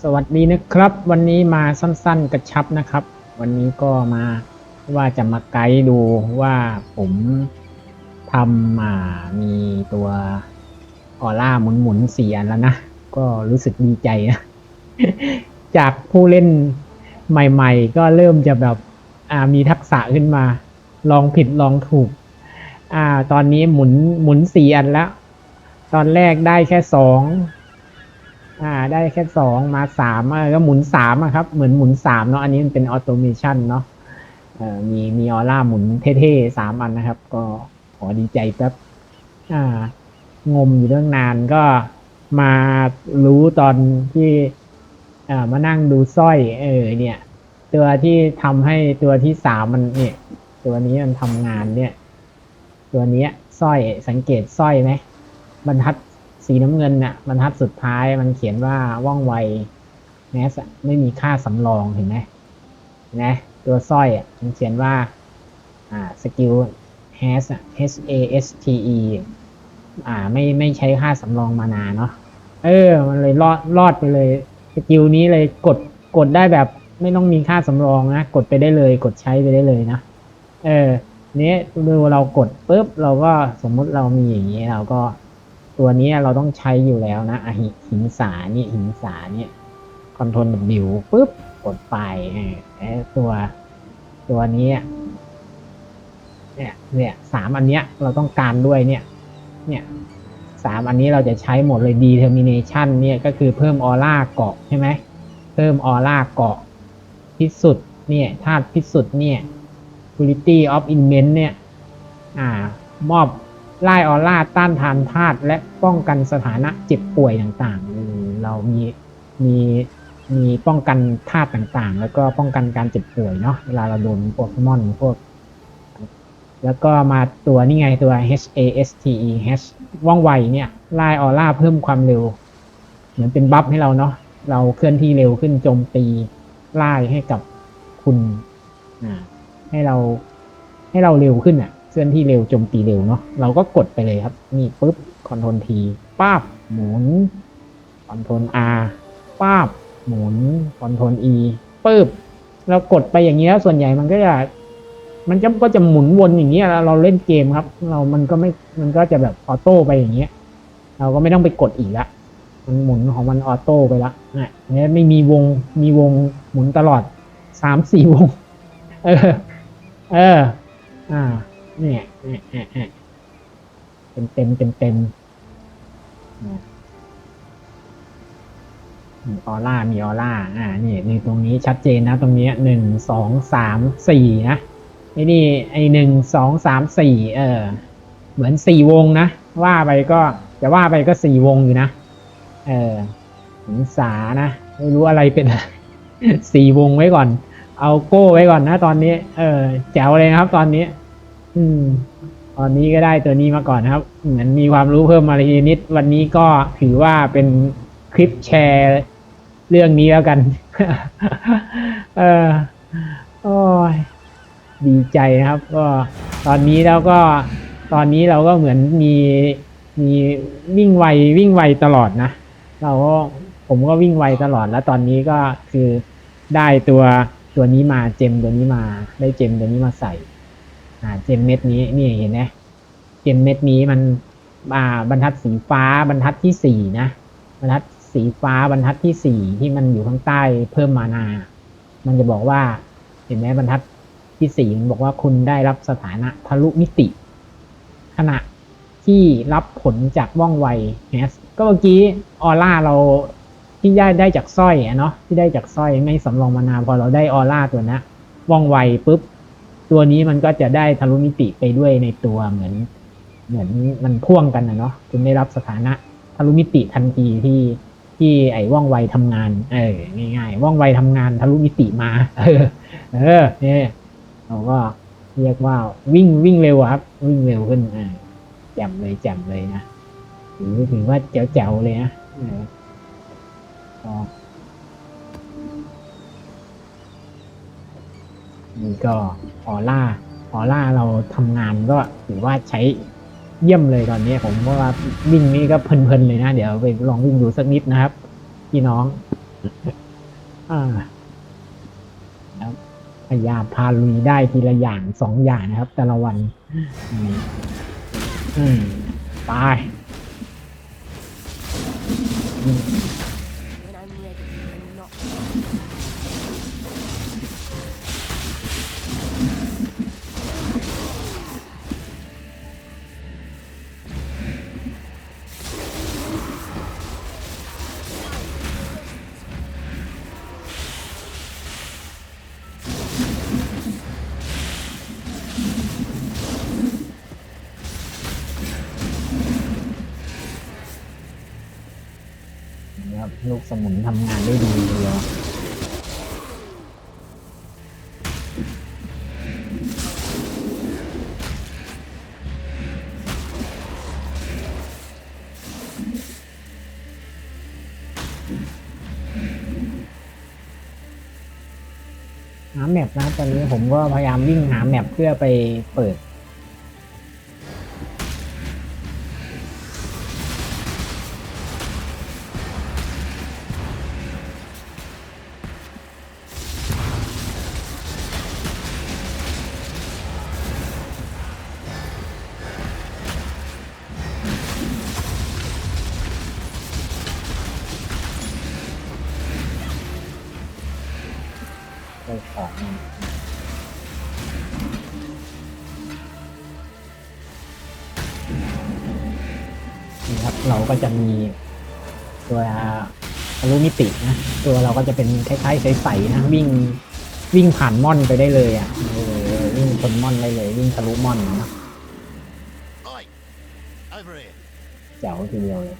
สวัสดีนะครับ วันนี้มาสั้นๆกระชับนะครับ วันนี้ก็มาว่าจะมาไกด์ดูว่าผมทำมามีตัวออร่าหมุนๆเสียแล้วนะ ก็รู้สึกดีใจนะ จากผู้เล่นใหม่ๆ ก็เริ่มจะแบบมีทักษะขึ้นมา ลองผิดลองถูกอ่าตอนนี้หมุนหมุนสี่อันแล้ว ตอนแรกได้แค่สอง อ่า ได้แค่สองมาสามเออก็หมุนสามอะครับ เหมือนหมุนสามเนาะอันนี้มันเป็นออโตเมชันเนาะมีมีออร่าหมุนเท่ๆสามอันนะครับ ก็ขอดีใจแป๊บอ่างมอยู่เรื่องนานก็มารู้ตอนที่อ่ามานั่งดูสร้อย เออ เนี่ย ตัวที่ทำให้ตัวที่สามมันเนี่ย ตัวนี้มันทำงานเนี่ย ตัวนี้สร้อยสังเกตสร้อยไหมบรรทัด สีน้ำเงินน่ะบรรทัดสุดท้ายมันเขียนว่าว่องไวแมสไม่มีค่าสำรองเห็นไหมนะตัวสร้อยอะมันเขียนว่าอ่าสกิล has h a s t e อ่าไม่ไม่ใช้ค่าสำรองมานาเนาะเออ มันเลยรอดรอดไปเลยสกิลนี้เลยกดกดได้แบบไม่ต้องมีค่าสำรองนะ กดไปได้เลย กดใช้ไปได้เลยนะ เออเนี้ยดูเรากดปุ๊บเราก็สมมุติเรามีอย่างนี้เราก็ ตัวนี้เราต้องใช้อยู่แล้วนะอะหิหินสานี่หินสาเนี่ยคอนโทรลบิวปุ๊บกดไปเออแล้วตัวตัวนี้เนี่ยเนี่ยสามอันเนี้ยเราต้องการด้วยเนี่ยเนี่ยสามอันนี้เราจะใช้หมดเลย determination เนี่ยก็คือเพิ่มออร่าเกาะใช่ไหมเพิ่มออร่าเกาะพิสุทธิ์เนี่ยธาตุพิสุทธิ์เนี่ย Purity of Immense เนี่ยอ่ามอบ ไล่ออร่าต้านทานธาตุและป้องกันสถานะเจ็บป่วยต่างๆ เรามีมีมีป้องกันธาตุต่างๆ แล้วก็ป้องกันการเจ็บป่วยเนาะเวลาเราโดนโปเกมอนพวก แล้วก็มาตัวนี่ไงตัว H A S T E H ว่องไวเนี่ยไล่ออร่าเพิ่มความเร็ว เหมือนเป็นบัฟให้เราเนาะเราเคลื่อนที่เร็วขึ้นโจมตีไล่ให้กับคุณอ่าให้เราให้เราเร็วขึ้นอะ เคลื่อนที่เร็วโจมตีเร็วเนาะเราก็กดไปเลยครับ นี่ปุ๊บคอนโทรลทีป้าบหมุนคอนโทรล R ป้าบหมุนคอนโทรล E ปึ๊บเรากดไปอย่างนี้แล้วส่วนใหญ่มันก็จะมันจะก็จะหมุนวนอย่างเงี้ยแล้วเราเล่นเกมครับ เรามันก็ไม่มันก็จะแบบออโต้ไปอย่างเงี้ย เราก็ไม่ต้องไปกดอีกละมันหมุนของมันออโต้ไปละนี่ยเนี่ยไม่มีวงมีวงหมุนตลอดสามสี่วง เออ เออ อ่า เนี่ยเนี่ยเนี่ยเต็มเต็มเต็มเต็มออร่า มีออร่า อ่า นี่นี่ตรงนี้ชัดเจนนะ ตรงนี้หนึ่งสองสามสี่นะไอ้นี่ไอ้หนึ่งสองสามสี่เออ เหมือนสี่วงนะ ว่าไปก็จะว่าไปก็สี่วงอยู่นะ เออหินสานะ ไม่รู้อะไรเป็นสี่วงไว้ก่อน เอาโก้ไว้ก่อนนะตอนนี้ เออ แจ๋วเลยครับตอนนี้ อืม ตอนนี้ก็ได้ตัวนี้มาก่อนนะครับ เหมือนมีความรู้เพิ่มมาอีกนิด วันนี้ก็ถือว่าเป็นคลิปแชร์เรื่องนี้แล้วกัน เออโอ้ยดีใจนะครับ ก็ตอนนี้แล้วก็ตอนนี้เราก็เหมือนมีมีวิ่งไววิ่งไวตลอดนะ เราก็ผมก็วิ่งไวตลอดแล้วตอนนี้ก็คือได้ตัวตัวนี้มาเจมตัวนี้มา ได้เจมตัวนี้มาใส่ อ่าเจมเม็ดนี้นี่เห็นไหมเจมเม็ดนี้มันอ่าบรรทัดสีฟ้าบรรทัดที่สี่นะบรรทัดสีฟ้าบรรทัดที่สี่ที่มันอยู่ข้างใต้เพิ่มมานา มันจะบอกว่าเห็นไหมบรรทัดที่สี่มันบอกว่าคุณได้รับสถานะทะลุมิติ ขณะที่รับผลจากว่องไวแฮสก็เมื่อกี้ออร่าเราที่ได้ได้จากสร้อยอะเนาะที่ได้จากสร้อยไม่สำรองมานาพอเราได้ออร่าตัวนะว่องไวปุ๊บ ตัวนี้มันก็จะได้ทะลุมิติไปด้วยในตัวเหมือน เหมือนมันพ่วงกันนะเนาะคุณได้รับสถานะทะลุมิติทันทีที่ที่ไอ้ว่องไวทำงาน เออง่ายๆว่องไวทำงานทะลุมิติมา เออ เออเนี่ยเราก็เรียกว่าวิ่งวิ่งเร็วครับ วิ่งเร็วขึ้นอ่าแจ่มเลยแจ่มเลยนะถือถือว่าแจ๋วๆเลยนะเออ นี่ก็ออร่าออร่าเราทำงานก็ถือว่าใช้เยี่ยมเลยตอนนี้ผมว่าวิ่งนี่ก็เพลินๆเลยนะ เดี๋ยวไปลองวิ่งดูสักนิดนะครับพี่น้องอ่าพยายามพาลุยได้ทีละอย่างสองอย่างนะครับ แต่ละวันอืมอืมไครับ ลูกสมุนทำงานได้ดีเดียวหาแมปนะตอนนี้ผมก็พยายามวิ่งหาแมปเพื่อไปเปิด เราก็จะมีตัวทะลุมิตินะตัวเราก็จะเป็นคล้ายๆใสๆนะวิ่งวิ่งผ่านม่อนไปได้เลยอะเออวิ่งชนม่อนได้เลย วิ่งทะลุม่อนนะ Oi! Over here. แจ๋วทีเดียวเลย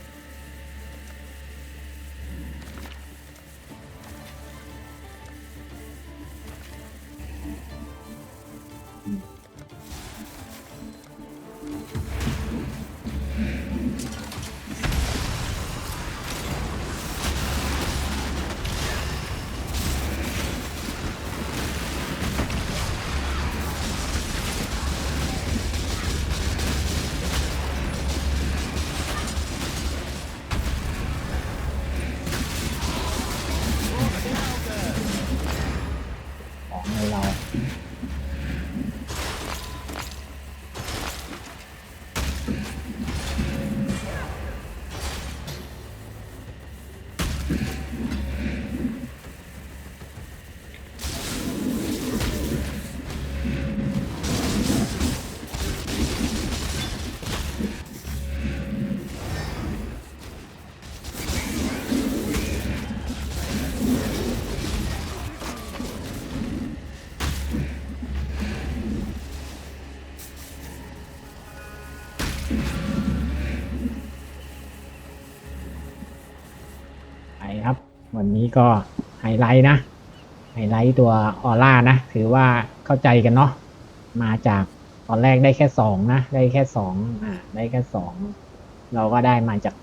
ครับ วันนี้ก็ไฮไลท์นะ ไฮไลท์ตัวออร่านะ ถือว่าเข้าใจกันเนาะ มาจากตอนแรกได้แค่สองนะ ได้แค่สองอ่า ได้แค่สอง เราก็ได้มาจาก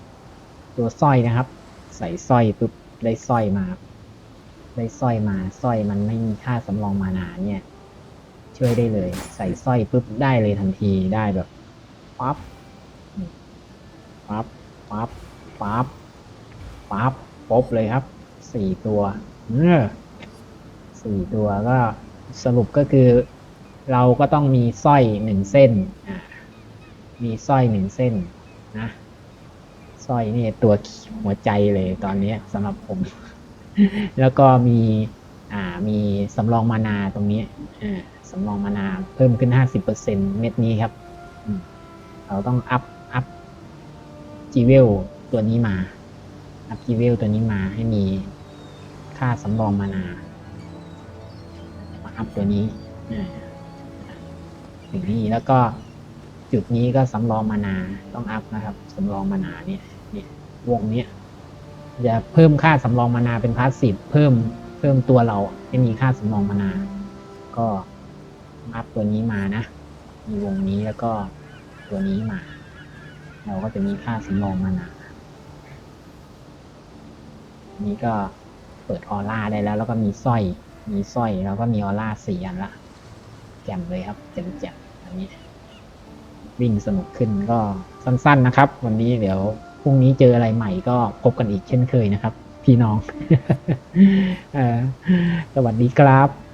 ตัวสร้อยนะครับ ใส่สร้อยปุ๊บได้สร้อยมา ได้สร้อยมา สร้อยมันไม่มีค่าสำรองมานาเนี่ย ช่วยได้เลย ใส่สร้อยปุ๊บได้เลยทันที ได้แบบปั๊บปั๊บปั๊บปั๊บปั๊บ ป๊บเลยครับสี่ตัวเออสี่ตัวก็สรุปก็คือ เราก็ต้องมีสร้อยหนึ่งเส้นมีสร้อยหนึ่งเส้นนะสร้อยนี่ตัวหัวใจเลยตอนนี้สำหรับผม แล้วก็มีอ่ามีสำรองมานาตรงนี้อ่าสำรองมานาเพิ่มขึ้น 50%เม็ดนี้ครับ เราต้องอัพอัพจีเวลตัวนี้มา อัพจีเวลตัวนี้มาให้มีค่าสำรองมานา มาอัพตัวนี้อย่างนี้แล้วก็จุดนี้ก็สำรองมานาต้องอัพนะครับสำรองมานาเนี่ยเนี่ยวงเนี้ยจะเพิ่มค่าสำรองมานาเป็นพาสซีฟเพิ่มเพิ่มตัวเราให้มีค่าสำรองมานา ก็อัพตัวนี้มานะ มีวงนี้แล้วก็ตัวนี้มา เราก็จะมีค่าสำรองมานา นี้ก็เปิดออร่าได้แล้ว แล้วก็มีสร้อย มีสร้อยแล้วก็มีออร่าสี่อันละแจ่มเลยครับแจ่มแจ่มๆอันนี้ วิ่งสนุกขึ้นก็สั้นๆนะครับ วันนี้เดี๋ยวพรุ่งนี้เจออะไรใหม่ก็พบกันอีกเช่นเคยนะครับ พี่น้องสวัสดีครับ